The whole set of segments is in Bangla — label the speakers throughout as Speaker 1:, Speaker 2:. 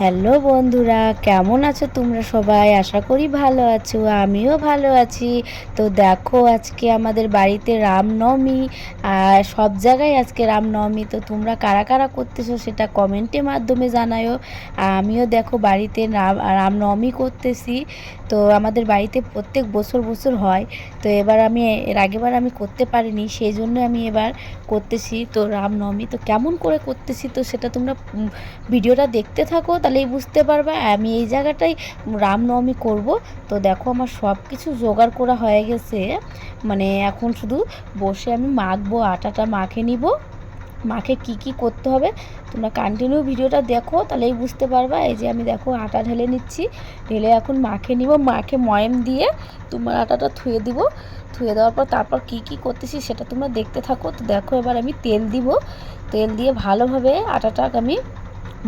Speaker 1: হ্যালো বন্ধুরা, কেমন আছো তোমরা সবাই? আশা করি ভালো আছো, আমিও ভালো আছি। তো দেখো আজকে আমাদের বাড়িতে রামনবমী, আর সব জায়গায় আজকে রামনবমী। তো তোমরা কারা কারা করতেছো সেটা কমেন্টের মাধ্যমে জানায়ও। আমিও দেখো বাড়িতে রাম, রামনবমী করতেছি। তো আমাদের বাড়িতে প্রত্যেক বছর বছর হয়। তো এবার আমি, এর আগেবার আমি করতে পারিনি, সেই জন্য আমি এবার করতেছি। তো রামনবমী তো কেমন করে করতেছি তো সেটা তোমরা ভিডিওটা দেখতে থাকো, তাহলেই বুঝতে পারবে। আমি এই জায়গাটাই রামনবমী করব। তো দেখো আমার সব কিছু জোগাড় করা হয়ে গেছে। মানে এখন শুধু বসে আমি মাখবো, আটাটা মাখে নিব। মাখে কি কি করতে হবে, তোমরা কন্টিনিউ ভিডিওটা দেখো, তাহলেই বুঝতে পারবা। এই যে আমি দেখো আটা ঢেলে নিচ্ছি, ঢেলে এখন মাখে নিব মাখে ময়ম দিয়ে তোমার আটাটা ধুয়ে দিব। ধুয়ে দেওয়ার পর তারপর কি কি করতেছি সেটা তোমরা দেখতে থাকো। তো দেখো এবার আমি তেল দিব, তেল দিয়ে ভালোভাবে আটাটাকে আমি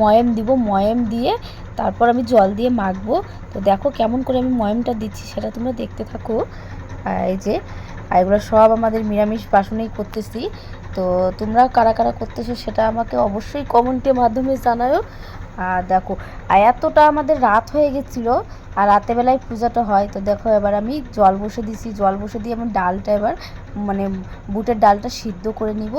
Speaker 1: ময়াম দিব, ময়াম দিয়ে তারপর আমি জল দিয়ে মাখবো। তো দেখো কেমন করে আমি ময়ামটা দিচ্ছি সেটা তোমরা দেখতে থাকো। এই যে, আর এগুলো সব আমাদের নিরামিষ বাসনেই করতেছি। তো তোমরা কারা কারা করতেছো সেটা আমাকে অবশ্যই কমেন্টের মাধ্যমে জানাও আর দেখো এতটা আমাদের রাত হয়ে গেছিল, আর রাতেবেলায় পূজাটা হয়, তো দেখো এবার আমি জল বসে দিছি, জল বসে দিয়ে আমি ডালটা এবার মানে বুটের ডালটা সিদ্ধ করে নিব,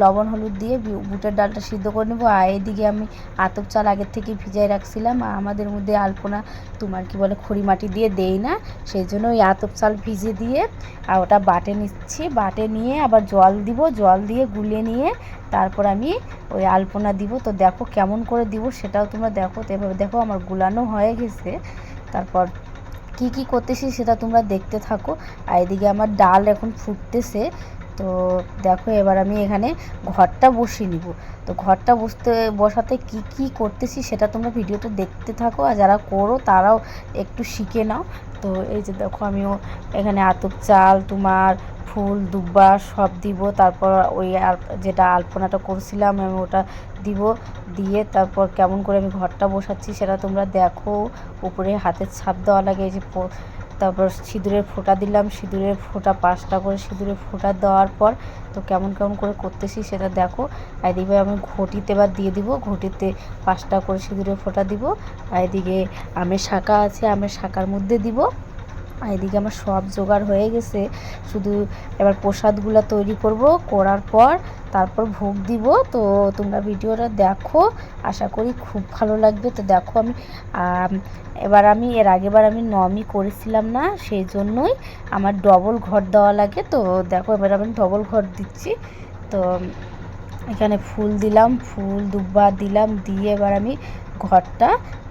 Speaker 1: লবণ, হলুদ দিয়ে বুটের ডালটা সিদ্ধ করে নিব, আর এদিকে আমি আতপ চাল আগের থেকে ভিজাই রাখছিলাম, আর আমাদের মধ্যে আলপনা তোমার কি বলে, খড়ি মাটি দিয়ে দেই না, সেই জন্য ওই আতপ চাল ভিজে দিয়ে, আর ওটা বাটে নিচ্ছি, বাটে নিয়ে আবার জল দিব, জল দিয়ে গুলিয়ে নিয়ে তারপর আমি ওই আলপনা দিব, তো দেখো কেমন করে দিব সেটাও তোমরা দেখো, তো এভাবে দেখো আমার গুলানো হয়ে গেছে। তারপর কি কি করতেছি সেটা তোমরা দেখতে থাকো। আর এদিকে আমার ডাল এখন ফুটতেছে। তো দেখো এবার আমি এখানে ঘরটা বসিয়ে নিব। তো ঘরটা বসতে, বসাতে কি কি করতেছি সেটা তোমরা ভিডিওটা দেখতে থাকো আর যারা করো তারাও একটু শিখে নাও। তো এই যে দেখো আমিও এখানে আতপ চাল, তোমার ফুল, দুব্বা সব দিব। তারপর ওই যেটা আলপনাটা করছিলাম আমি ওটা দিব। দিয়ে তারপর কেমন করে আমি ঘরটা বসাচ্ছি সেটা তোমরা দেখো। উপরে হাতের ছাপ দেওয়া লাগে, এই যে তারপর সিঁদুরের ফোঁটা দিলাম, সিঁদুরের ফোঁটা পাঁচটা করে সিঁদুরের ফোঁটা দেওয়ার পর তো কেমন কেমন করে করতেছি সেটা দেখো। আর এদিকে আমি ঘটিতে এবার দিয়ে দিব, ঘটিতে পাঁচটা করে সিঁদুরের ফোঁটা দিব। আর এদিকে আমের শাঁকা আছে, আমের শাঁকার মধ্যে দিব। এদিকে আমার সব জোগাড় হয়ে গেছে। শুধু এবার প্রসাদগুলো তৈরি করব, করার পর তারপর ভোগ দিব। তো তোমরা ভিডিওটা দেখো, আশা করি খুব ভালো লাগবে। তো দেখো আমি এবার আমি, এর আগেবার আমি নমি করেছিলাম না, সেই জন্যই আমার ডবল ঘর দেওয়া লাগে। তো দেখো এবার আমি ডবল ঘর দিচ্ছি। তো এখানে ফুল দিলাম, ফুল দুব্বা দিলাম, দিয়ে এবার আমি ঘরটা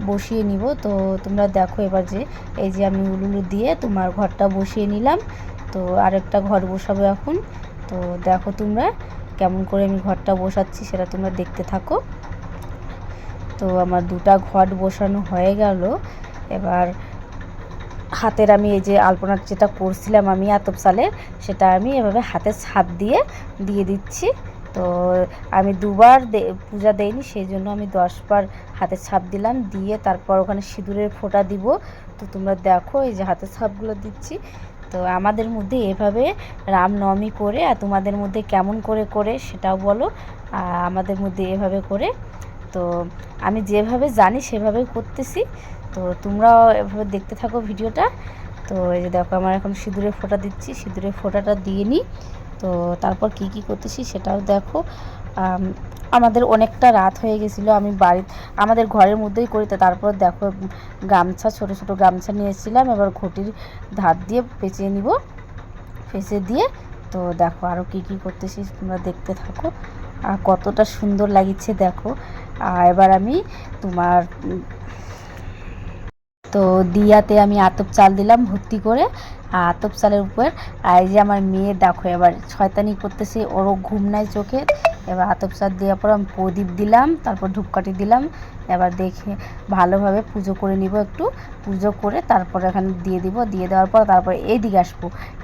Speaker 1: বসিয়ে নিব। তো তোমরা দেখো এবার যে, এই যে আমি উলুলু দিয়ে তোমার ঘরটা বসিয়ে নিলাম। তো আরেকটা ঘর বসাবো এখন। তো দেখো তোমরা কেমন করে আমি ঘরটা বসাচ্ছি, সেটা তোমরা দেখতে থাকো। তো আমার দুটা ঘট বসানো হয়ে গেল। এবার হাতের আমি এই যে আলপনার যেটা করছিলাম আমি আতপ সালের সেটা আমি এভাবে হাতের ছাপ দিয়ে দিয়ে দিচ্ছি। তো আমি দুবার পূজা দেইনি, সেই জন্য আমি দশবার হাতের ছাপ দিলাম, দিয়ে তারপর ওখানে সিঁদুরের ফোঁটা দিব। তো তোমরা দেখো, এই যে হাতের ছাপগুলো দিচ্ছি। তো আমাদের মধ্যে এভাবে রামনবমী করে আর তোমাদের মধ্যে কেমন করে করে সেটাও বলো। আমাদের মধ্যে এভাবে করে। তো আমি যেভাবে জানি সেভাবেই করতেছি। তো তোমরাও এভাবে দেখতে থাকো ভিডিওটা। তো এই যে দেখো, আমার এখন সিঁদুরের ফোঁটা দিচ্ছি। সিঁদুরের ফোঁটাটা দিয়ে নিই। তো তারপর কি কি করতেছি সেটাও দেখো। আমাদের অনেকটা রাত হয়ে গেছিল, আমি বাড়ি আমাদের ঘরের মধ্যেই করি, তো তারপর দেখো গামছা, ছোট ছোট গামছা নিয়েছিলাম, এবার ঘটির ধার দিয়ে পেঁচিয়ে নিব। পেঁচে দিয়ে, তো দেখো আরও কী কী করতেছি, তোমরা দেখতে থাকো। আর কতটা সুন্দর লাগিচ্ছে দেখো। এবার আমি তোমার তো দিয়াতে আমি আতপ চাল দিলাম ভর্তি করে। আতপ চালের উপর আর যে আমার মেয়ে দেখো, এবার শয়তানি করতেছে, ওরও ঘুম নাই চোখে। এবার আতপ চাল দেওয়ার পর আমি প্রদীপ দিলাম, তারপর ধূপকাঠি দিলাম। এবার দেখে ভালোভাবে পুজো করে নিব একটু। পুজো করে তারপর এখানে দিয়ে দিব। দিয়ে দেওয়ার পর তারপর এইদিকে আসব।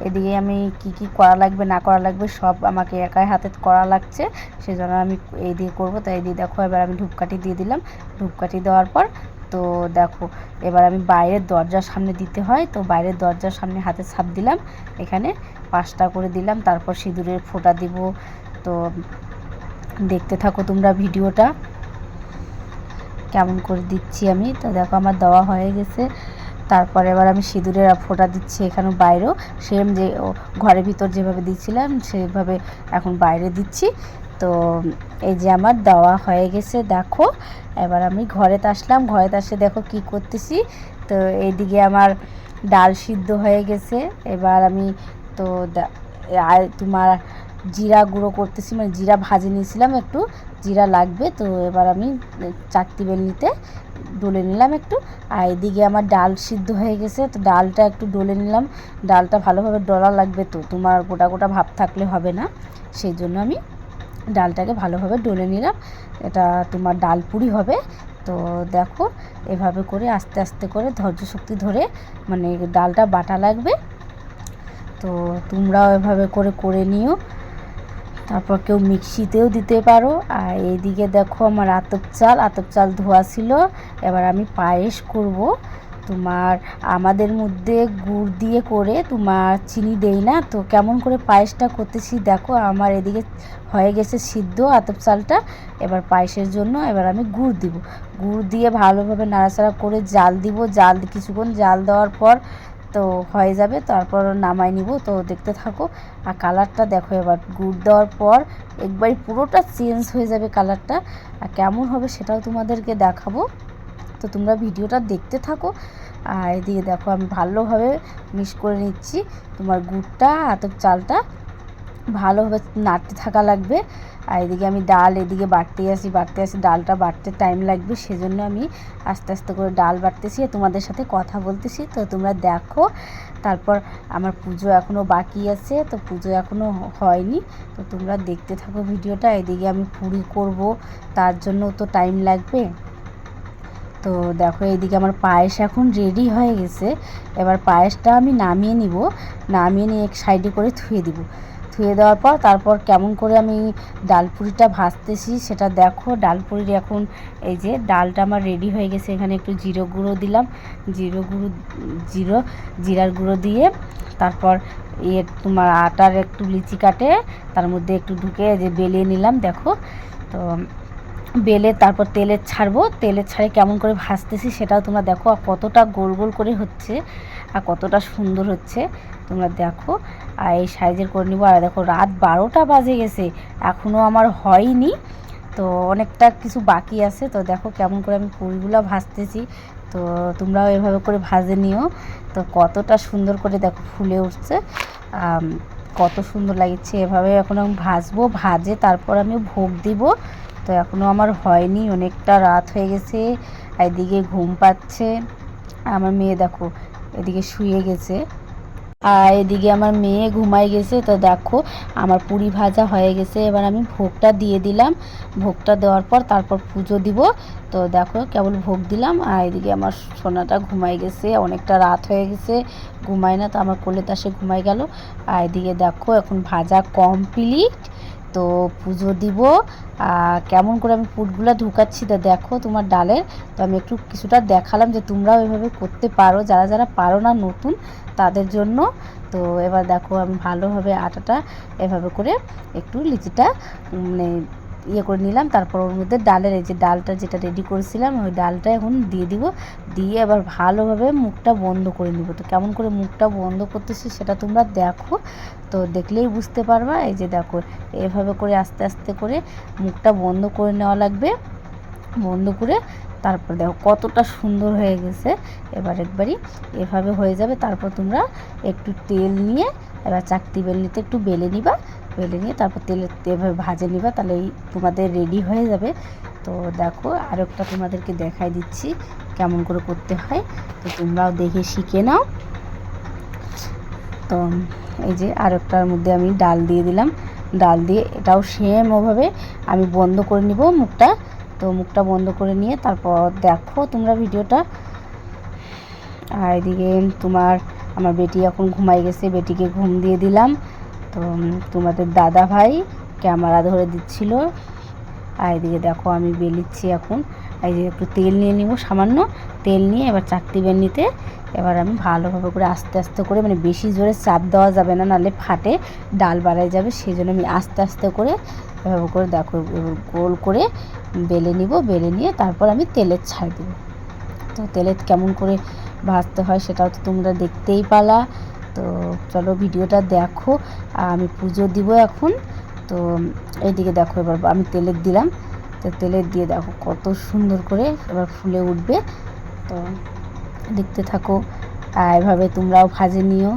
Speaker 1: এদিকে আমি কি কি করা লাগবে, না করা লাগবে, সব আমাকে একাই হাতে করা লাগছে। সেই জন্য আমি এই দিয়ে করব। তো এই দিয়ে দেখো, এবার আমি ধূপকাঠি দিয়ে দিলাম। ধূপকাঠি দেওয়ার পর তো দেখো, এবার আমি বাইরের দরজার সামনে দিতে হয়। তো বাইরের দরজার সামনে হাতে ছাপ দিলাম। এখানে পাঁচটা করে দিলাম। তারপর সিঁদুরের ফোঁটা দিব। তো দেখতে থাকো তোমরা ভিডিওটা। কেমন করে দিচ্ছি আমি? তো দেখো আমার দেওয়া হয়ে গেছে। তারপরে এবার আমি সিঁদুরের ফোঁটা দিচ্ছি এখানে বাইরেও। সেম যে ঘরের ভিতর যেভাবে দিচ্ছিলাম, সেভাবে এখন বাইরে দিচ্ছি। তো এই যে আমার দেওয়া হয়ে গেছে, দেখো। এবার আমি ঘরেতে আসলাম ঘরেতে আসে দেখো কি করতেছি। তো এইদিকে আমার ডাল সিদ্ধ হয়ে গেছে। এবার আমি তো তোমার জিরা গুঁড়ো করতেছি মানে জিরা ভাজে নিয়েছিলাম একটু, জিরা লাগবে। তো এবার আমি চাকতি বেলনিতে ডলে নিলাম একটু। আর এদিকে আমার ডাল সিদ্ধ হয়ে গেছে, তো ডালটা একটু ডলে নিলাম। ডালটা ভালোভাবে ডলা লাগবে তো, তোমার গোটা গোটা ভাব থাকলে হবে না। সেই জন্য আমি ডালটাকে ভালোভাবে ডলে নিলাম। এটা তোমার ডাল পুরি হবে। তো দেখো, এভাবে করে আস্তে আস্তে করে ধৈর্য শক্তি ধরে মানে ডালটা বাটা লাগবে। তো তোমরাও এভাবে করে করে নিও। তারপর কেউ মিক্সিতেও দিতে পারো। আর এইদিকে দেখো আমার আতপ চাল আতপ চাল ধোয়া ছিল। এবার আমি পায়েস করব। তোমার আমাদের মধ্যে গুড় দিয়ে করে তোমার চিনি দেই না? তো কেমন করে পায়েসটা করতেছি দেখো, আমার এদিকে হয়ে গেছে সিদ্ধ আতপ চালটা। এবার পায়েসের জন্য এবার আমি গুড় দিব। গুড় দিয়ে ভালোভাবে নাড়াচাড়া করে জাল দিব। জাল কিছুক্ষণ জাল দেওয়ার পর তো হয়ে যাবে, তারপর নামাই নিব। তো দেখতে থাকো, আর কালারটা দেখো এবার। গুড় দেওয়ার পর একবারই পুরোটা চেঞ্জ হয়ে যাবে কালারটা। আর কেমন হবে সেটাও তোমাদেরকে দেখাবো। তো তোমরা ভিডিওটা দেখতে থাকো। আর এদিকে দেখো, আমি ভালোভাবে মিক্স করে নিচ্ছি। তোমার গুড়টা আতপ চালটা ভালোভাবে নাড়তে থাকা লাগবে। আর এদিকে আমি ডাল, এদিকে বাটতে আসি, বাড়তে আসি, ডালটা বাড়তে টাইম লাগবে। সেজন্য আমি আস্তে আস্তে করে ডাল বাটতেছি আর তোমাদের সাথে কথা বলতেছি। তো তোমরা দেখো, তারপর আমার পুজো এখনও বাকি আছে, তো পুজো এখনও হয়নি। তো তোমরা দেখতে থাকো ভিডিওটা। এদিকে আমি পুরি করব, তার জন্য তো টাইম লাগবে। তো দেখো এইদিকে আমার পায়েস এখন রেডি হয়ে গেছে। এবার পায়েসটা আমি নামিয়ে নিব। নামিয়ে নিয়ে এক সাইডে করে ধুয়ে দিব। ধুয়ে দেওয়ার পর তারপর কেমন করে আমি ডালপুরিটা ভাজতেছি সেটা দেখো। ডালপুরির এখন এই যে ডালটা আমার রেডি হয়ে গেছে। এখানে একটু জিরো গুঁড়ো দিলাম। জিরো গুঁড়ো, জিরো জিরার গুঁড়ো দিয়ে তারপর ইয়ে তোমার আটার একটু লিচি কাটে, তার মধ্যে একটু ঢুকে যে বেলিয়ে নিলাম, দেখো। তো বেলে তারপর তেলে ছাড়বো। তেলে ছাড়ে কেমন করে ভাজতেছি সেটাও তোমরা দেখো আর কতটা গোল গোল করে হচ্ছে আর কতটা সুন্দর হচ্ছে তোমরা দেখো। আর এই সাইজের করে নিবো। আর দেখো রাত বারোটা বাজে গেছে এখনও আমার হয়নি। তো অনেকটা কিছু বাকি আছে। তো দেখো কেমন করে আমি পুরিগুলো ভাজতেছি। তো তোমরাও এভাবে করে ভাজে নিও। তো কতটা সুন্দর করে দেখো ফুলে উঠছে। কত সুন্দর লাগছে। এভাবে এখন আমি ভাজবো। ভাজে তারপর আমি ভোগ দিব। তো এখনও আমার হয়নি, অনেকটা রাত হয়ে গেছে, এদিকে ঘুম পাচ্ছে। আমার মেয়ে দেখো, এদিকে শুয়ে গেছে। আর এদিকে আমার মেয়ে ঘুমাই গেছে, তো দেখো আমার পুরি ভাজা হয়ে গেছে। এবার আমি ভোগটা দিয়ে দিলাম। ভোগটা দেওয়ার পর তারপর পুজো দিব। তো দেখো কেবল ভোগ দিলাম, আর এদিকে আমার সোনাটা ঘুমাই গেছে, অনেকটা রাত হয়ে গেছে। ঘুমায় না, তো আমার কোলে তাসে ঘুমাই গেল। আর এদিকে দেখো এখন ভাজা কমপ্লিট। তো পুজো দিব। কেমন করে আমি পুটগুলো ঢুকাচ্ছি তা দেখো তোমার ডালের। তো আমি একটু কিছুটা দেখালাম যে তোমরাও এভাবে করতে পারো। যারা যারা পারো না নতুন, তাদের জন্য। তো এবার দেখো আমি ভালোভাবে আটাটা এভাবে করে একটু লিচিটা মানে ইয়ে করে নিলাম। তারপর ওর মধ্যে ডালের এই যে ডালটা যেটা রেডি করেছিলাম, ওই ডালটা এখন দিয়ে দিব। দিয়ে এবার ভালোভাবে মুখটা বন্ধ করে নিব। তো কেমন করে মুখটা বন্ধ করতেছি সেটা তোমরা দেখো। তো দেখলেই বুঝতে পারবা। এই যে দেখো, এভাবে করে আস্তে আস্তে করে মুখটা বন্ধ করে নেওয়া লাগবে। বন্ধ করে তারপর দেখো কতটা সুন্দর হয়ে গেছে। এবার একবারই এভাবে হয়ে যাবে। তারপর তোমরা একটু তেল নিয়ে, এবার চাকতি বেলনিতে একটু বেলে নিবা। বেলে নিয়ে তারপর তেলে এভাবে ভাজে নিবা, তাহলে তোমাদের রেডি হয়ে যাবে। তো দেখো আর একটা তোমাদেরকে দেখাই দিচ্ছি কেমন করে করতে হয়। তো তোমরাও দেখে শিখে নাও। তো এই যে আর একটার মধ্যে আমি ডাল দিয়ে দিলাম। ডাল দিয়ে এটাও সেম ওভাবে আমি বন্ধ করে নিব মুখটা। তো মুখটা বন্ধ করে নিয়ে তারপর দেখো তোমরা ভিডিওটা। আর এদিকে তোমার, আমার বেটি এখন ঘুমাই গেছে, বেটিকে ঘুম দিয়ে দিলাম। তো তোমাদের দাদা ভাই ক্যামেরা ধরে দিচ্ছিল। আর এদিকে দেখো আমি বেলিচ্ছি এখন। এই যে একটু তেল নিয়ে নিব, সামান্য তেল নিয়ে এবার চাকতি বেলনিতে এবার আমি ভালোভাবে করে আস্তে আস্তে করে মানে বেশি জোরে চাপ দেওয়া যাবে না, নাহলে ফাটে, ডাল বাড়ায় যাবে সেই জন্য আমি আস্তে আস্তে করে এভাবে করে দেখো গোল করে বেলে নিব, বেলে নিয়ে তারপর আমি তেলের ছাড় দেবো। তো তেলের কেমন করে ভাজতে হয় সেটাও তো তোমরা দেখতেই পালা। তো চলো ভিডিওটা দেখো, আমি পুজো দিব এখন। তো এইদিকে দেখো, এবার আমি তেলের দিলাম। তো তেলের দিয়ে দেখো কত সুন্দর করে এবার ফুলে উঠবে। তো দেখতে থাকো। আর এভাবে তোমরাও ভাজে নিও।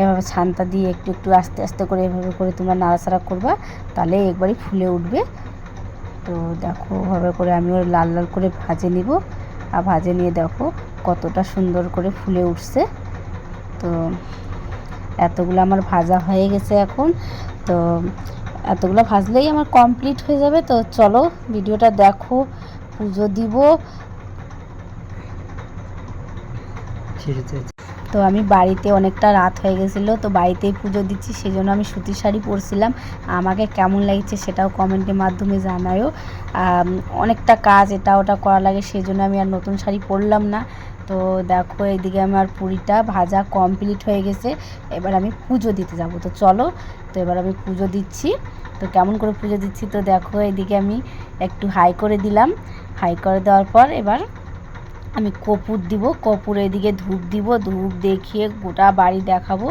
Speaker 1: এভাবে ছানটা দিয়ে একটু একটু আস্তে আস্তে করে এভাবে করে তোমরা নাড়াচাড়া করবা, তাহলে একবারই ফুলে উঠবে। তো দেখো ওভাবে করে আমি ওর লাল লাল করে ভাজে নিব। আর ভাজে নিয়ে দেখো কতটা সুন্দর করে ফুলে উঠছে। তো এতগুলো আমার ভাজা হয়ে গেছে এখন। তো এতগুলো ভাজলেই আমার কমপ্লিট হয়ে যাবে, তো চলো ভিডিওটা দেখো, পুজো দিব। তো আমি বাড়িতে অনেকটা রাত হয়ে গেছিল, তো বাড়িতেই পুজো দিচ্ছি সেই জন্য আমি সুতির শাড়ি পরছিলাম। আমাকে কেমন লাগছে সেটাও কমেন্টের মাধ্যমে জানায়ও। অনেকটা কাজ এটা ওটা করা লাগে সেই জন্য আমি আর নতুন শাড়ি পরলাম না। তো দেখো, এইদিকে আমার পুরিটা ভাজা কমপ্লিট হয়ে গেছে। এবার আমি পুজো দিতে যাব। তো চলো, তো এবার আমি পুজো দিচ্ছি। তো কেমন করে পুজো দিচ্ছি তো দেখো, এইদিকে আমি একটু হাই করে দিলাম। হাই করে দেওয়ার পর এবার আমি কপুর দিব, কপুর এদিকে ধূপ দিব, ধূপ দেখিয়ে গোটা বাড়ি দেখাবো।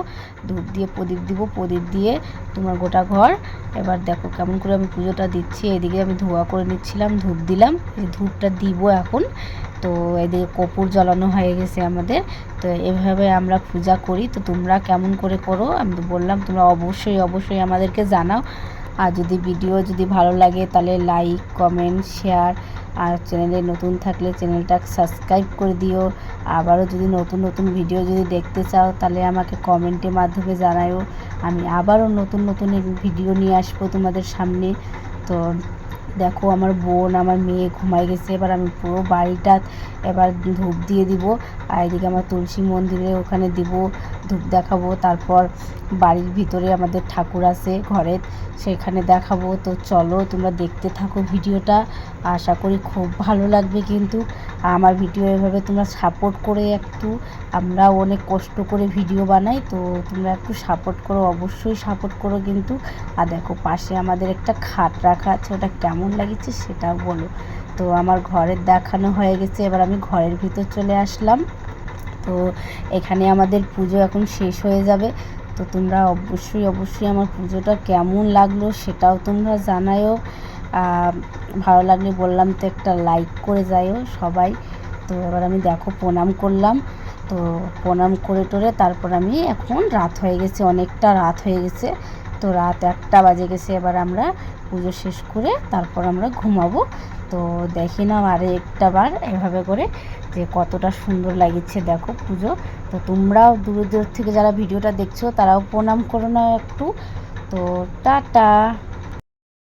Speaker 1: ধূপ দিয়ে প্রদীপ দিব, প্রদীপ দিয়ে তোমার গোটা ঘর। এবার দেখো কেমন করে আমি পুজোটা দিচ্ছি। এদিকে আমি ধোয়া করে নিচ্ছিলাম, ধূপ দিলাম। এই ধূপটা দিব এখন। তো এদিকে কপুর জ্বালানো হয়ে গেছে আমাদের। তো এভাবে আমরা পূজা করি। তো তোমরা কেমন করে করো? আমি তো বললাম, তোমরা অবশ্যই অবশ্যই আমাদেরকে জানাও। আর যদি ভিডিও যদি ভালো লাগে, তাহলে লাইক কমেন্ট শেয়ার আর চ্যানেলে নতুন থাকলে চ্যানেলটা সাবস্ক্রাইব করে দিও। আবারও যদি নতুন নতুন ভিডিও যদি দেখতে চাও, তাহলে আমাকে কমেন্টের মাধ্যমে জানায়ও। আমি আবারও নতুন নতুন ভিডিও নিয়ে আসব তোমাদের সামনে। তো দেখো আমার বোন, আমার মেয়ে ঘুমাই গেছে, এবার আমি পুরো বাড়িটা এবার ধূপ দিয়ে দিব আর এদিকে আমার তুলসী মন্দিরে ওখানে দিব, ধূপ দেখাবো। তারপর বাড়ির ভিতরে আমাদের ঠাকুর আছে ঘরের, সেখানে দেখাবো। তো চলো তোমরা দেখতে থাকো ভিডিওটা, আশা করি খুব ভালো লাগবে কিন্তু। আমার ভিডিও এভাবে তোমরা সাপোর্ট করে একটু, আমরা অনেক কষ্ট করে ভিডিও বানাই, তো তোমরা একটু সাপোর্ট করো, অবশ্যই সাপোর্ট করো কিন্তু। আর দেখো পাশে আমাদের একটা খাট রাখা আছে, ওটা কেমন লাগছে সেটা বলো। তো আমার ঘরের দেখানো হয়ে গেছে, এবার আমি ঘরের ভিতর চলে আসলাম। তো এখানে আমাদের পুজো এখন শেষ হয়ে যাবে। তো তোমরা অবশ্যই অবশ্যই আমার পুজোটা কেমন লাগল সেটাও তোমরা জানায়ও। ভালো লাগলে বললাম তো একটা লাইক করে যাইও সবাই। তো এবার আমি দেখো প্রণাম করলাম। তো প্রণাম করে টোরে তারপর আমি এখন রাত হয়ে গেছে, অনেকটা রাত হয়ে গেছে। তো রাত একটা বাজে গেছে, এবার আমরা পুজো শেষ করে তারপর আমরা ঘুমাবো। তো দেখি না আরে একটা বার এভাবে করে যে কতটা সুন্দর লাগছে দেখো পুজো। তো তোমরাও দূর দূর থেকে যারা ভিডিওটা দেখছ তারাও প্রণাম করো না একটু। তো টাটা।